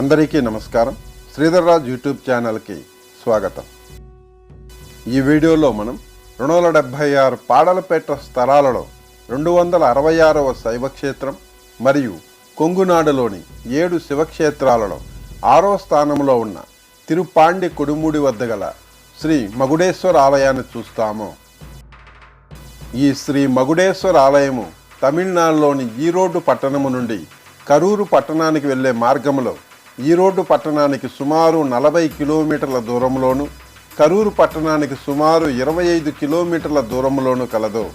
అందరికీ నమస్కారం. శ్రీధర్రాజ్ యూట్యూబ్ ఛానల్కి స్వాగతం. ఈ వీడియోలో మనం రెండు వందల డెబ్భై ఆరు పాడలపేట స్థలాలలో రెండు వందల అరవై ఆరవ శైవక్షేత్రం మరియు కొంగునాడులోని ఏడు శివక్షేత్రాలలో ఆరో స్థానంలో ఉన్న తిరుపాండి కొడుమూడి వద్ద గల శ్రీ మగుడేశ్వర ఆలయాన్ని చూస్తాము. ఈ శ్రీ మగుడేశ్వర ఆలయము తమిళనాడులోని ఈరోడ్డు పట్టణము నుండి కరూరు పట్టణానికి వెళ్ళే మార్గంలో ఈరోడ్డు పట్టణానికి సుమారు నలభై కిలోమీటర్ల దూరంలోను కరూరు పట్టణానికి సుమారు ఇరవై ఐదు కిలోమీటర్ల దూరంలోను కలదు.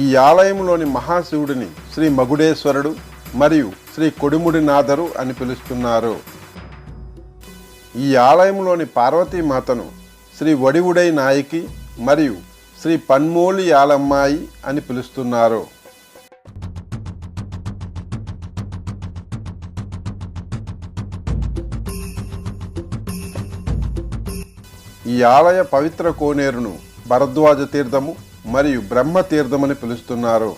ఈ ఆలయంలోని మహాశివుడిని శ్రీ మగుడేశ్వరుడు మరియు శ్రీ కొడిముడినాథరు అని పిలుస్తున్నారు. ఈ ఆలయంలోని పార్వతీమాతను శ్రీ వడివుడై నాయకి మరియు శ్రీ పన్మోలి యాలమ్మాయి అని పిలుస్తున్నారు. ఈ ఆలయ పవిత్ర కోనేరును భరద్వాజ తీర్థము మరియు బ్రహ్మ తీర్థమని పిలుస్తున్నారు.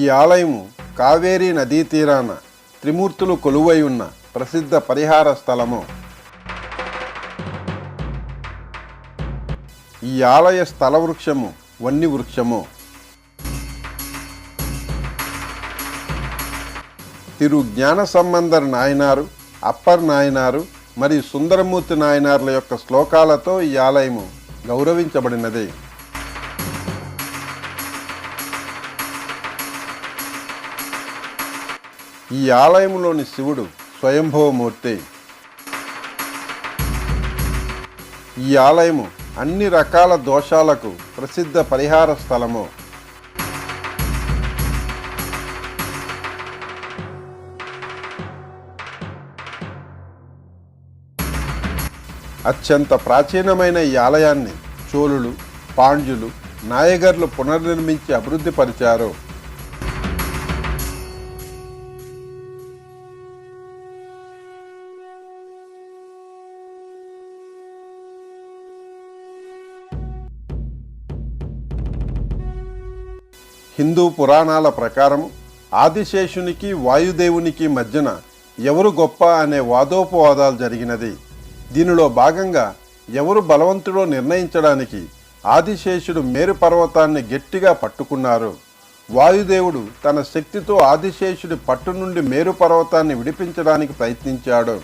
ఈ ఆలయము కావేరీ నదీ తీరాన త్రిమూర్తులు కొలువై ఉన్న ప్రసిద్ధ పరిహార స్థలము. ఈ ఆలయ స్థల వృక్షము వన్ని వృక్షము. తిరు జ్ఞాన సంబంధర్ నాయనారు అప్పర్ నాయనారు మరియు సుందరమూర్తి నాయనార్ల యొక్క శ్లోకాలతో ఈ ఆలయము గౌరవించబడినది. ఈ ఆలయంలోని శివుడు స్వయంభవమూర్తి. ఈ ఆలయము అన్ని రకాల దోషాలకు ప్రసిద్ధ పరిహార స్థలము. అత్యంత ప్రాచీనమైన ఈ ఆలయాన్ని చోళులు పాండ్యులు నాయగర్లు పునర్నిర్మించి అభివృద్ధి హిందూ పురాణాల ప్రకారం ఆదిశేషునికి వాయుదేవునికి మధ్యన ఎవరు గొప్ప అనే వాదోపవాదాలు జరిగినది. దీనిలో భాగంగా ఎవరు బలవంతుడో నిర్ణయించడానికి ఆదిశేషుడు మేరు పర్వతాన్ని గట్టిగా పట్టుకున్నారు. వాయుదేవుడు తన శక్తితో ఆదిశేషుడి పట్టు నుండి మేరు పర్వతాన్ని విడిపించడానికి ప్రయత్నించాడు.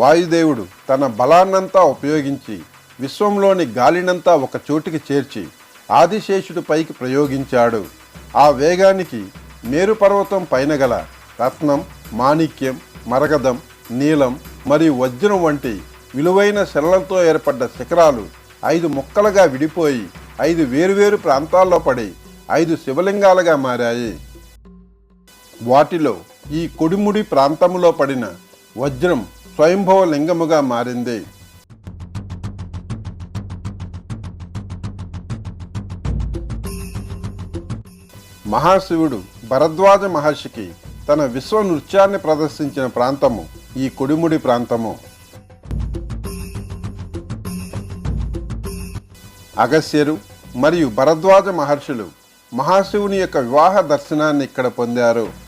వాయుదేవుడు తన బలాన్నంతా ఉపయోగించి విశ్వంలోని గాలినంతా ఒక చోటికి చేర్చి ఆదిశేషుడి పైకి ప్రయోగించాడు. ఆ వేగానికి మేరు పర్వతం పైన గల రత్నం మాణిక్యం మరగదం నీలం మరియు వజ్రం వంటి విలువైన శిలలతో ఏర్పడ్డ శిఖరాలు ఐదు ముక్కలుగా విడిపోయి ఐదు వేరువేరు ప్రాంతాల్లో పడి ఐదు శివలింగాలుగా మారాయి. వాటిలో ఈ కొడిముడి ప్రాంతములో పడిన వజ్రం స్వయంభవ లింగముగా మారింది. మహాశివుడు భరద్వాజ మహర్షికి తన విశ్వ నృత్యాన్ని ప్రదర్శించిన ప్రాంతము ఈ కొడిముడి ప్రాంతము. అగస్యరు మరియు భరద్వాజ మహర్షులు మహాశివుని యొక్క వివాహ దర్శనాన్ని ఇక్కడ పొందారు.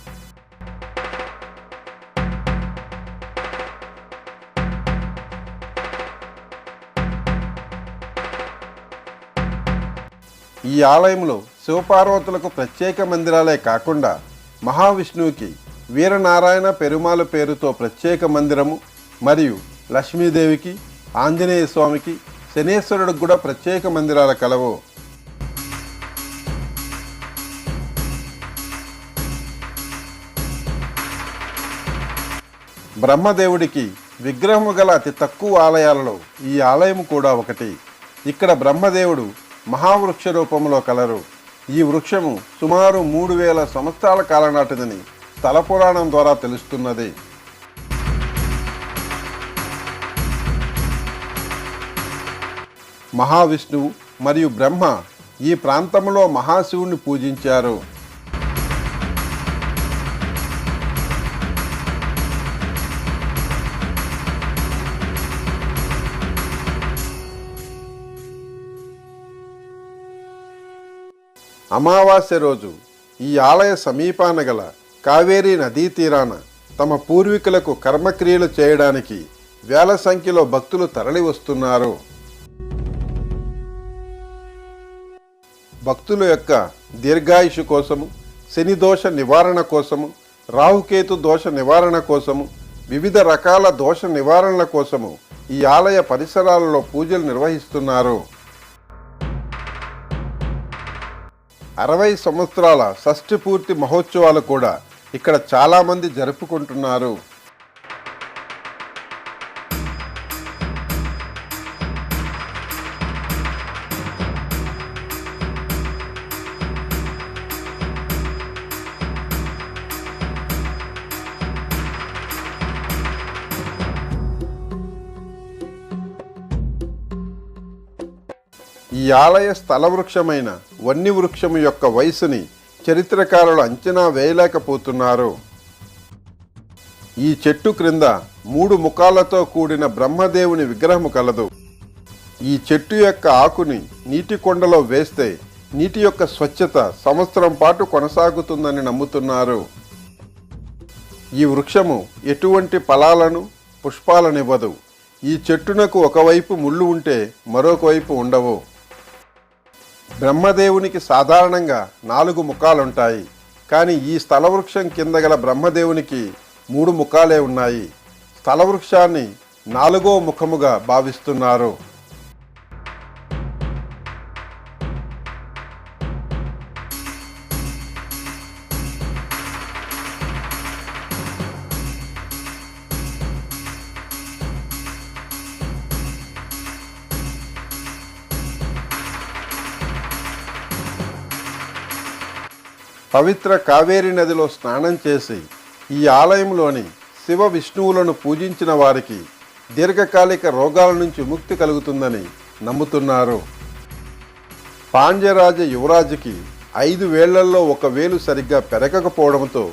ఈ ఆలయంలో శివపార్వతులకు ప్రత్యేక మందిరాలే కాకుండా మహావిష్ణువుకి వీరనారాయణ పెరుమాల పేరుతో ప్రత్యేక మందిరము మరియు లక్ష్మీదేవికి ఆంజనేయ స్వామికి శనేశ్వరుడికి కూడా ప్రత్యేక మందిరాల కలవు. బ్రహ్మదేవుడికి విగ్రహము గల అతి తక్కువ ఆలయాలలో ఈ ఆలయం కూడా ఒకటి. ఇక్కడ బ్రహ్మదేవుడు మహావృక్ష రూపంలో కలరు. ఈ వృక్షము సుమారు మూడు వేల సంవత్సరాల కాలం నాటిదని స్థల పురాణం ద్వారా తెలుస్తున్నది. మహావిష్ణువు మరియు బ్రహ్మ ఈ ప్రాంతంలో మహాశివుణ్ణి పూజించారు. అమావాస్య రోజు ఈ ఆలయ సమీపాన గల కావేరీ నదీ తీరాన తమ పూర్వీకులకు కర్మక్రియలు చేయడానికి వేల సంఖ్యలో భక్తులు తరలి వస్తున్నారు. భక్తుల యొక్క దీర్ఘాయుషు కోసము శని దోష నివారణ కోసము రాహుకేతు దోష నివారణ కోసము వివిధ రకాల దోష నివారణల కోసము ఈ ఆలయ పరిసరాలలో పూజలు నిర్వహిస్తున్నారు. అరవై సంవత్సరాల షష్ఠి పూర్తి మహోత్సవాలు కూడా ఇక్కడ చాలామంది జరుపుకుంటున్నారు. ఈ ఆలయ స్థల వృక్షమైన వన్ని వృక్షము యొక్క వయసుని చరిత్రకారులు అంచనా వేయలేకపోతున్నారు. ఈ చెట్టు క్రింద మూడు ముఖాలతో కూడిన బ్రహ్మదేవుని విగ్రహము కలదు. ఈ చెట్టు యొక్క ఆకుని నీటి కొండలో వేస్తే నీటి యొక్క స్వచ్ఛత సంవత్సరం పాటు కొనసాగుతుందని నమ్ముతున్నారు. ఈ వృక్షము ఎటువంటి ఫలాలను పుష్పాలనివ్వదు ఈ చెట్టునకు ఒకవైపు ముళ్ళు ఉంటే మరొక వైపు ఉండవు. బ్రహ్మదేవునికి సాధారణంగా నాలుగు ముఖాలుంటాయి కానీ ఈ స్థలవృక్షం కింద గల బ్రహ్మదేవునికి మూడు ముఖాలే ఉన్నాయి. స్థలవృక్షాన్ని నాలుగో ముఖముగా భావిస్తున్నారు. పవిత్ర కావేరి నదిలో స్నానం చేసి ఈ ఆలయంలోని శివ విష్ణువులను పూజించిన వారికి దీర్ఘకాలిక రోగాల నుంచి ముక్తి కలుగుతుందని నమ్ముతున్నారు. పాండ్యరాజ యువరాజుకి ఐదు వేళ్ళలో ఒక వేలు సరిగ్గా పెరగకపోవడంతో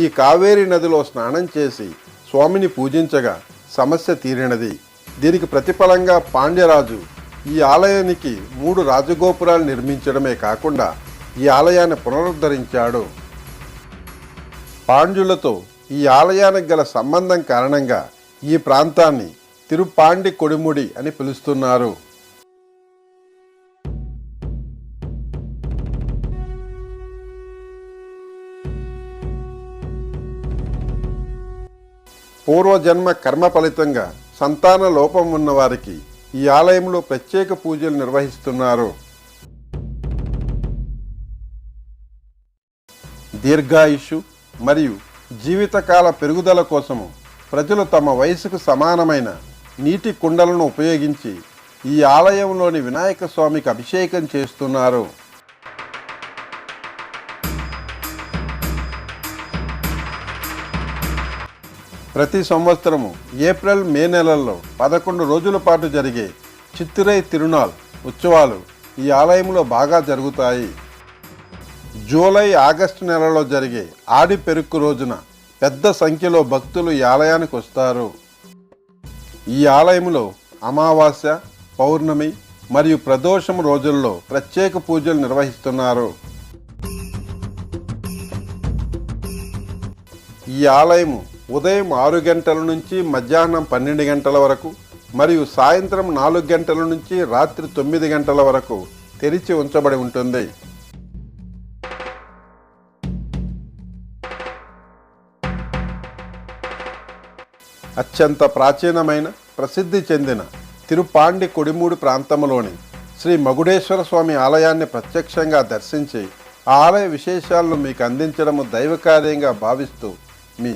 ఈ కావేరి నదిలో స్నానం చేసి స్వామిని పూజించగా సమస్య తీరినది. దీనికి ప్రతిఫలంగా పాండ్యరాజు ఈ ఆలయానికి మూడు రాజగోపురాలు నిర్మించడమే కాకుండా ఈ ఆలయాన్ని పునరుద్ధరించాడు. పాండ్యులతో ఈ ఆలయానికి గల సంబంధం కారణంగా ఈ ప్రాంతాన్ని తిరుపాండి కొడిముడి అని పిలుస్తున్నారు. పూర్వజన్మ కర్మ ఫలితంగా సంతాన లోపం ఉన్నవారికి ఈ ఆలయంలో ప్రత్యేక పూజలు నిర్వహిస్తున్నారు. దీర్ఘాయుషు మరియు జీవితకాల పెరుగుదల కోసము ప్రజలు తమ వయసుకు సమానమైన నీటి కుండలను ఉపయోగించి ఈ ఆలయంలోని వినాయక స్వామికి అభిషేకం చేస్తున్నారు. ప్రతి సంవత్సరము ఏప్రిల్ మే నెలల్లో పదకొండు రోజుల పాటు జరిగే చిత్తిరై తిరునాల్ ఉత్సవాలు ఈ ఆలయంలో బాగా జరుగుతాయి. జూలై ఆగస్టు నెలలో జరిగే ఆడి పెరుక్కు రోజున పెద్ద సంఖ్యలో భక్తులు ఈ ఆలయానికి వస్తారు. ఈ ఆలయంలో అమావాస్య పౌర్ణమి మరియు ప్రదోషం రోజుల్లో ప్రత్యేక పూజలు నిర్వహిస్తున్నారు. ఈ ఆలయము ఉదయం ఆరు గంటల నుంచి మధ్యాహ్నం పన్నెండు గంటల వరకు మరియు సాయంత్రం నాలుగు గంటల నుంచి రాత్రి తొమ్మిది గంటల వరకు తెరిచి ఉంచబడి ఉంటుంది. అత్యంత ప్రాచీనమైన ప్రసిద్ధి చెందిన తిరుపాండి కొడిమూడి ప్రాంతంలోని శ్రీ మగుడేశ్వర స్వామి ఆలయాన్ని ప్రత్యక్షంగా దర్శించి ఆ ఆలయ విశేషాలను మీకు అందించడము దైవకార్యంగా భావిస్తూ మీ